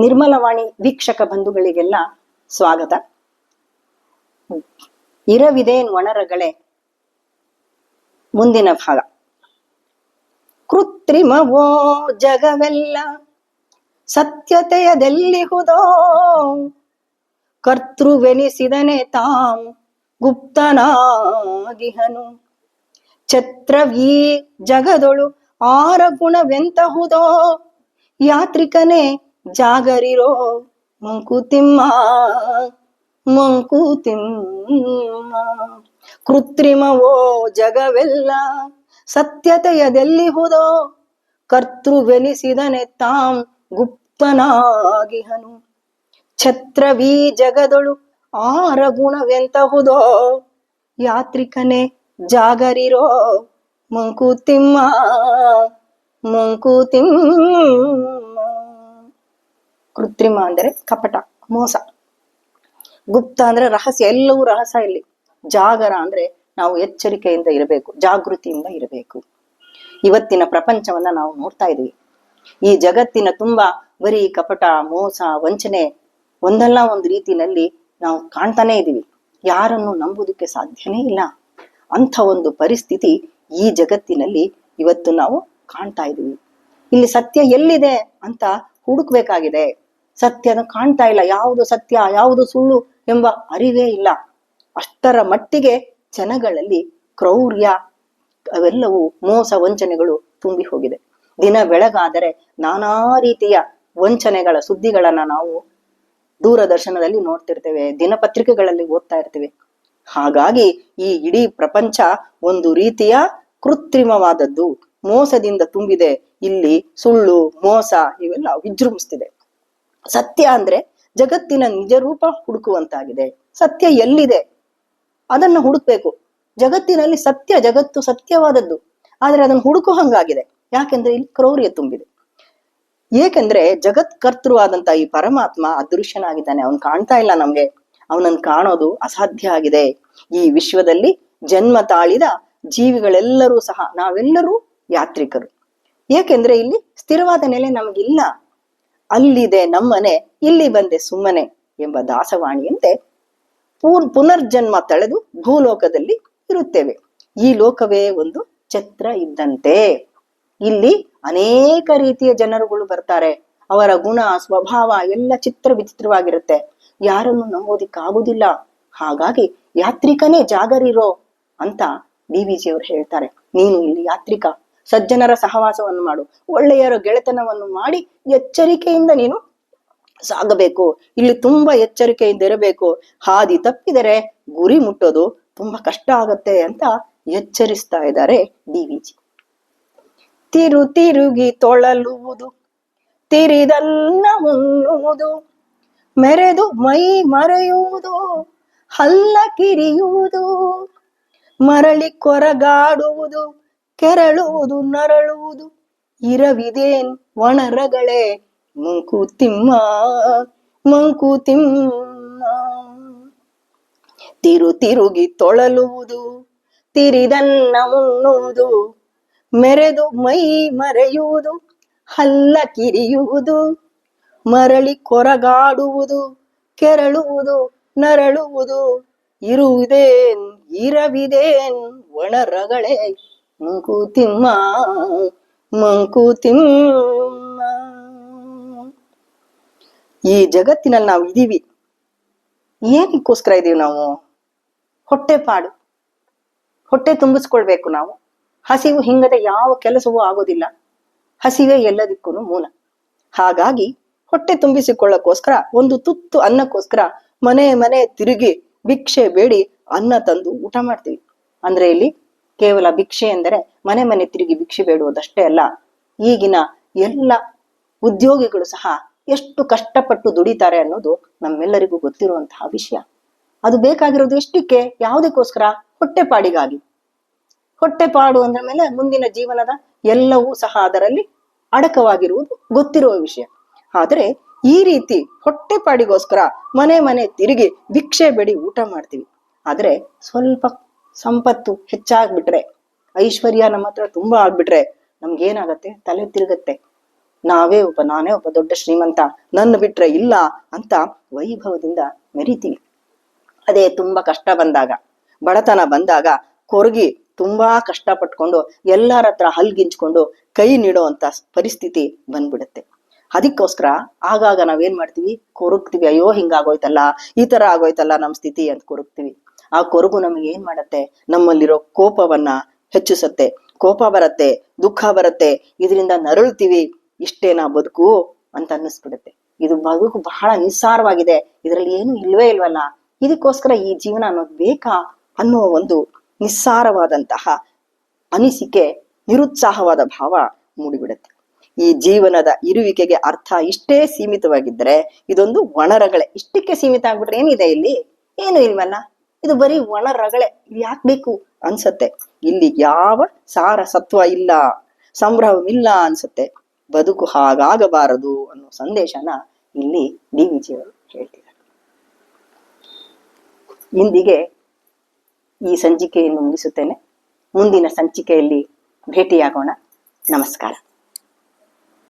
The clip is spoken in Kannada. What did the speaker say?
ನಿರ್ಮಲವಾಣಿ ವೀಕ್ಷಕ ಬಂಧುಗಳಿಗೆಲ್ಲ ಸ್ವಾಗತ. ಇರವಿದೇನ್ ಒಣರಗಳೇ. ಮುಂದಿನ ಭಾಗ. ಕೃತ್ರಿಮವೋ ಜಗವೆಲ್ಲ ಸತ್ಯತೆಯದೆಲ್ಲಿಹುದೋ? ಕರ್ತೃವೆನಿಸಿದನೆ ತಾಂ ಗುಪ್ತನಾಗಿಹನು. ಛತ್ರವೀ ಜಗದೊಳು ಆರ ಗುಣವೆಂತಹುದೋ ಯಾತ್ರಿಕನೇ ಜಾಗರಿರೋ ಮಂಕುತಿಮ್ಮ ಮಂಕುತಿಮ್ಮ ಕೃತ್ರಿಮವೋ ಜಗವೆಲ್ಲ ಸತ್ಯತೆಯದೆಲ್ಲಿಹುದೋ ಕರ್ತೃವೆನಿಸಿದನೆ ತಾಂ ಗುಪ್ತನಾಗಿಹನು. ಛತ್ರವೀ ಜಗದೊಳು ಆರ ಗುಣವೆಂತಹುದೋ ಯಾತ್ರಿಕನೆ ಜಾಗರಿರೋ ಮಂಕುತಿಮ್ಮ ಮಂಕುತಿಮ್ಮ ಕೃತ್ರಿಮ ಅಂದರೆ ಕಪಟ, ಮೋಸ. ಗುಪ್ತ ಅಂದ್ರೆ ರಹಸ್ಯ, ಎಲ್ಲವೂ ರಹಸ್ಯ ಇಲ್ಲಿ. ಜಾಗರ ಅಂದ್ರೆ ನಾವು ಎಚ್ಚರಿಕೆಯಿಂದ ಇರಬೇಕು, ಜಾಗೃತಿಯಿಂದ ಇರಬೇಕು. ಇವತ್ತಿನ ಪ್ರಪಂಚವನ್ನ ನಾವು ನೋಡ್ತಾ ಇದೀವಿ ಈ ಜಗತ್ತಿನ ತುಂಬಾ ಬರೀ ಕಪಟ, ಮೋಸ, ವಂಚನೆ ಒಂದಲ್ಲ ಒಂದು ರೀತಿಯಲ್ಲಿ ನಾವು ಕಾಣ್ತಾನೆ ಇದ್ದೀವಿ. ಯಾರನ್ನು ನಂಬುವುದಕ್ಕೆ ಸಾಧ್ಯನೇ ಇಲ್ಲ. ಅಂಥ ಒಂದು ಪರಿಸ್ಥಿತಿ ಈ ಜಗತ್ತಿನಲ್ಲಿ ಇವತ್ತು ನಾವು ಕಾಣ್ತಾ ಇದೀವಿ ಇಲ್ಲಿ ಸತ್ಯ ಎಲ್ಲಿದೆ ಅಂತ ಹುಡುಕ್ಬೇಕಾಗಿದೆ. ಸತ್ಯನ ಕಾಣ್ತಾ ಇಲ್ಲ. ಯಾವುದು ಸತ್ಯ, ಯಾವುದು ಸುಳ್ಳು ಎಂಬ ಅರಿವೇ ಇಲ್ಲ. ಅಷ್ಟರ ಮಟ್ಟಿಗೆ ಜನಗಳಲ್ಲಿ ಕ್ರೌರ್ಯ, ಅವೆಲ್ಲವೂ ಮೋಸ ವಂಚನೆಗಳು ತುಂಬಿ ಹೋಗಿದೆ. ದಿನ ಬೆಳಗಾದರೆ ನಾನಾ ರೀತಿಯ ವಂಚನೆಗಳ ಸುದ್ದಿಗಳನ್ನ ನಾವು ದೂರದರ್ಶನದಲ್ಲಿ ನೋಡ್ತಿರ್ತೇವೆ, ದಿನಪತ್ರಿಕೆಗಳಲ್ಲಿ ಓದ್ತಾ ಇರ್ತೇವೆ. ಹಾಗಾಗಿ ಈ ಇಡೀ ಪ್ರಪಂಚ ಒಂದು ರೀತಿಯ ಕೃತ್ರಿಮವಾದದ್ದು. ಮೋಸದಿಂದ ತುಂಬಿದೆ. ಇಲ್ಲಿ ಸುಳ್ಳು, ಮೋಸ ಇವೆಲ್ಲ ವಿಜೃಂಭಿಸ್ತಿದೆ. ಸತ್ಯ ಅಂದ್ರೆ ಜಗತ್ತಿನ ನಿಜ ರೂಪ ಹುಡುಕುವಂತಾಗಿದೆ. ಸತ್ಯ ಎಲ್ಲಿದೆ? ಅದನ್ನ ಹುಡುಕ್ಬೇಕು. ಜಗತ್ತಿನಲ್ಲಿ ಸತ್ಯ ಜಗತ್ತು ಸತ್ಯವಾದದ್ದು. ಆದ್ರೆ ಅದನ್ನು ಹುಡುಕೋ ಹಂಗಾಗಿದೆ. ಯಾಕೆಂದ್ರೆ ಇಲ್ಲಿ ಕ್ರೌರ್ಯ ತುಂಬಿದೆ. ಏಕೆಂದ್ರೆ ಜಗತ್ ಕರ್ತೃ ಆದಂತ ಈ ಪರಮಾತ್ಮ ಅದೃಶ್ಯನಾಗಿದ್ದಾನೆ. ಅವನ್ ಕಾಣ್ತಾ ಇಲ್ಲ ನಮ್ಗೆ. ಅವನನ್ ಕಾಣೋದು ಅಸಾಧ್ಯ ಆಗಿದೆ. ಈ ವಿಶ್ವದಲ್ಲಿ ಜನ್ಮ ತಾಳಿದ ಜೀವಿಗಳೆಲ್ಲರೂ ಸಹ ನಾವೆಲ್ಲರೂ ಯಾತ್ರಿಕರು. ಏಕೆಂದ್ರೆ ಇಲ್ಲಿ ಸ್ಥಿರವಾದ ನೆಲೆ ನಮಗಿಲ್ಲ. ಅಲ್ಲಿದೆ ನಮ್ಮನೆ, ಇಲ್ಲಿ ಬಂದೆ ಸುಮ್ಮನೆ ಎಂಬ ದಾಸವಾಣಿಯಂತೆ ಪೂರ್, ಪುನರ್ಜನ್ಮ ತಳೆದು ಭೂಲೋಕದಲ್ಲಿ ಇರುತ್ತೇವೆ. ಈ ಲೋಕವೇ ಒಂದು ಛತ್ರ ಇದ್ದಂತೆ. ಇಲ್ಲಿ ಅನೇಕ ರೀತಿಯ ಜನರುಗಳು ಬರ್ತಾರೆ. ಅವರ ಗುಣ, ಸ್ವಭಾವ ಎಲ್ಲ ಚಿತ್ರ ವಿಚಿತ್ರವಾಗಿರುತ್ತೆ. ಯಾರನ್ನು ನಂಬೋದಿಕ್ಕಾಗುದಿಲ್ಲ ಹಾಗಾಗಿ ಯಾತ್ರಿಕನೇ ಜಾಗರಿರೋ ಅಂತ ಡಿ ವಿ ಹೇಳ್ತಾರೆ. ನೀನು ಇಲ್ಲಿ ಯಾತ್ರಿಕ. ಸಜ್ಜನರ ಸಹವಾಸವನ್ನು ಮಾಡು. ಒಳ್ಳೆಯರ ಗೆಳೆತನವನ್ನು ಮಾಡಿ ಎಚ್ಚರಿಕೆಯಿಂದ ನೀನು ಸಾಗಬೇಕು. ಇಲ್ಲಿ ತುಂಬಾ ಎಚ್ಚರಿಕೆಯಿಂದ ಇರಬೇಕು. ಹಾದಿ ತಪ್ಪಿದರೆ ಗುರಿ ಮುಟ್ಟೋದು ತುಂಬಾ ಕಷ್ಟ ಆಗತ್ತೆ ಅಂತ ಎಚ್ಚರಿಸ್ತಾ ಇದ್ದಾರೆ ಡಿ ವಿ ತಿರು ತಿರುಗಿ ತೊಳಲುವುದು ತಿರಿದನ್ನ ಉಣ್ಣುವುದು ಮೆರೆದು ಮೈ ಮರೆಯುವುದು, ಹಲ್ಲ ಕಿರಿಯುವುದು, ಮರಳಿ ಕೊರಗಾಡುವುದು ಕೆರಳುವುದು ನರಳುವುದು. ಇರವಿದೇನ್ ಒಣರಗಳೇ? ಮಂಕುತಿಮ್ಮ ಮಂಕುತಿಮ್ಮ ತಿರು ತಿರುಗಿ ತೊಳಲುವುದು, ತಿರಿದನ್ನ ಉಣ್ಣುವುದು ಮೆರೆದು ಮೈ ಮರೆಯುವುದು, ಹಲ್ಲ ಕಿರಿಯುವುದು. ಮರಳಿ ಕೊರಗಾಡುವುದು, ಕೆರಳುವುದು, ನರಳುವುದು. ಇರುವುದೇನ್, ಇರವಿದೇನ್ ಒಣರಗಳೇ? ಮಂಕುತಿಮ್ಮ ಮಂಕುತಿಮ್ಮ ಈ ಜಗತ್ತಿನಲ್ಲಿ ನಾವು ಇದೀವಿ. ಏನಕ್ಕೋಸ್ಕರ ಇದೀವಿ ನಾವು? ಹೊಟ್ಟೆ ಪಾಡು. ಹೊಟ್ಟೆ ತುಂಬಿಸ್ಕೊಳ್ಬೇಕು ನಾವು. ಹಸಿವು ಹಿಂಗದೆ ಯಾವ ಕೆಲಸವೂ ಆಗೋದಿಲ್ಲ. ಹಸಿವೆ ಎಲ್ಲದಕ್ಕೂ ಮೂಲ. ಹಾಗಾಗಿ ಹೊಟ್ಟೆ ತುಂಬಿಸಿಕೊಳ್ಳಕ್ಕೋಸ್ಕರ, ಒಂದು ತುತ್ತು ಅನ್ನಕ್ಕೋಸ್ಕರ ಮನೆ ಮನೆ ತಿರುಗಿ ಭಿಕ್ಷೆ ಬೇಡಿ, ಅನ್ನ ತಂದು ಊಟ ಮಾಡ್ತೀವಿ. ಅಂದ್ರೆ ಇಲ್ಲಿ ಕೇವಲ ಭಿಕ್ಷೆ ಎಂದರೆ ಮನೆ ಮನೆ ತಿರುಗಿ ಭಿಕ್ಷೆ ಬೇಡುವುದಷ್ಟೇ ಅಲ್ಲ, ಈಗಿನ ಎಲ್ಲ ಉದ್ಯೋಗಿಗಳು ಸಹ ಎಷ್ಟು ಕಷ್ಟಪಟ್ಟು ದುಡಿತಾರೆ ಅನ್ನೋದು ನಮ್ಮೆಲ್ಲರಿಗೂ ಗೊತ್ತಿರುವಂತಹ ವಿಷಯ. ಅದು ಬೇಕಾಗಿರೋದು ಎಷ್ಟಕ್ಕೆ? ಯಾವುದಕ್ಕೋಸ್ಕರ? ಹೊಟ್ಟೆಪಾಡಿಗಾಗಿ ಹೊಟ್ಟೆಪಾಡು ಅಂದ್ರ ಮೇಲೆ ಮುಂದಿನ ಜೀವನದ ಎಲ್ಲವೂ ಸಹ ಅದರಲ್ಲಿ ಅಡಕವಾಗಿರುವುದು ಗೊತ್ತಿರುವ ವಿಷಯ. ಆದರೆ ಈ ರೀತಿ ಹೊಟ್ಟೆಪಾಡಿಗೋಸ್ಕರ ಮನೆ ಮನೆ ತಿರುಗಿ ಭಿಕ್ಷೆ ಬೇಡಿ ಊಟ ಮಾಡ್ತೀವಿ. ಆದ್ರೆ ಸ್ವಲ್ಪ ಸಂಪತ್ತು ಹೆಚ್ಚಾಗ್ಬಿಟ್ರೆ, ಐಶ್ವರ್ಯ ನಮ್ಮ ಹತ್ರ ತುಂಬಾ ಆಗ್ಬಿಟ್ರೆ ನಮ್ಗೇನಾಗತ್ತೆ ತಲೆ ತಿರುಗತ್ತೆ. ನಾವೇ ಒಬ್ಬ, ನಾನೇ ಒಬ್ಬ ದೊಡ್ಡ ಶ್ರೀಮಂತ ನನ್ನ ಬಿಟ್ರೆ ಇಲ್ಲ ಅಂತ ವೈಭವದಿಂದ ಮೆರಿತೀವಿ ಅದೇ ತುಂಬಾ ಕಷ್ಟ ಬಂದಾಗ, ಬಡತನ ಬಂದಾಗ ಕೊರಗಿ ತುಂಬಾ ಕಷ್ಟ ಪಟ್ಕೊಂಡು ಎಲ್ಲರ ಹತ್ರ ಹಲ್ಗಿಂಚ್ಕೊಂಡು ಕೈ ನೀಡೋ ಅಂತ ಪರಿಸ್ಥಿತಿ ಬಂದ್ಬಿಡುತ್ತೆ. ಅದಕ್ಕೋಸ್ಕರ ಆಗಾಗ ನಾವೇನ್ ಮಾಡ್ತೀವಿ? ಕೊರಗ್ತೀವಿ. ಅಯ್ಯೋ ಹಿಂಗಾಗೋಯ್ತಲ್ಲ, ಈ ತರ ಆಗೋಯ್ತಲ್ಲ ನಮ್ ಸ್ಥಿತಿ ಅಂತ ಕೊರಗ್ತೀವಿ. ಆ ಕೊರಗು ನಮಗೆ ಏನ್ ಮಾಡತ್ತೆ? ನಮ್ಮಲ್ಲಿರೋ ಕೋಪವನ್ನ ಹೆಚ್ಚಿಸತ್ತೆ. ಕೋಪ ಬರತ್ತೆ, ದುಃಖ ಬರತ್ತೆ, ಇದರಿಂದ ನರಳ್ತೀವಿ, ಇಷ್ಟೇನಾ ಬದುಕು ಅಂತ ಅನ್ನಿಸ್ಬಿಡುತ್ತೆ. ಇದು ಬದುಕು ಬಹಳ ನಿಸ್ಸಾರವಾಗಿದೆ. ಇದರಲ್ಲಿ ಏನು ಇಲ್ವೇ ಇಲ್ವಲ್ಲ? ಇದಕ್ಕೋಸ್ಕರ ಈ ಜೀವನ ಅನ್ನೋದು ಬೇಕಾ ಅನ್ನೋ ಒಂದು ನಿಸ್ಸಾರವಾದಂತಹ ಅನಿಸಿಕೆ, ನಿರುತ್ಸಾಹವಾದ ಭಾವ ಮೂಡಿಬಿಡುತ್ತೆ. ಈ ಜೀವನದ ಇರುವಿಕೆಗೆ ಅರ್ಥ ಇಷ್ಟೇ ಸೀಮಿತವಾಗಿದ್ದರೆ, ಇದೊಂದು ಒಣರಗಳೆ. ಇಷ್ಟಕ್ಕೆ ಸೀಮಿತ ಆಗ್ಬಿಟ್ರೆ ಏನಿದೆ ಇಲ್ಲಿ? ಏನು ಇಲ್ವಲ್ಲ? ಇದು ಬರೀ ಒಣರಗಳೆ ಇದು ಯಾಕೆ ಬೇಕು ಅನ್ಸತ್ತೆ. ಇಲ್ಲಿ ಯಾವ ಸಾರ ಸತ್ವ ಇಲ್ಲ, ಸಂಭ್ರಮವಿಲ್ಲ ಅನ್ಸತ್ತೆ. ಬದುಕು ಹಾಗಾಗಬಾರದು ಅನ್ನೋ ಸಂದೇಶನ ಇಲ್ಲಿ ಡಿ ವಿಜಿಯವರು ಹೇಳ್ತಿದ್ದಾರೆ. ಇಂದಿಗೆ ಈ ಸಂಚಿಕೆಯನ್ನು ಮುಗಿಸುತ್ತೇನೆ. ಮುಂದಿನ ಸಂಚಿಕೆಯಲ್ಲಿ ಭೇಟಿಯಾಗೋಣ. ನಮಸ್ಕಾರ.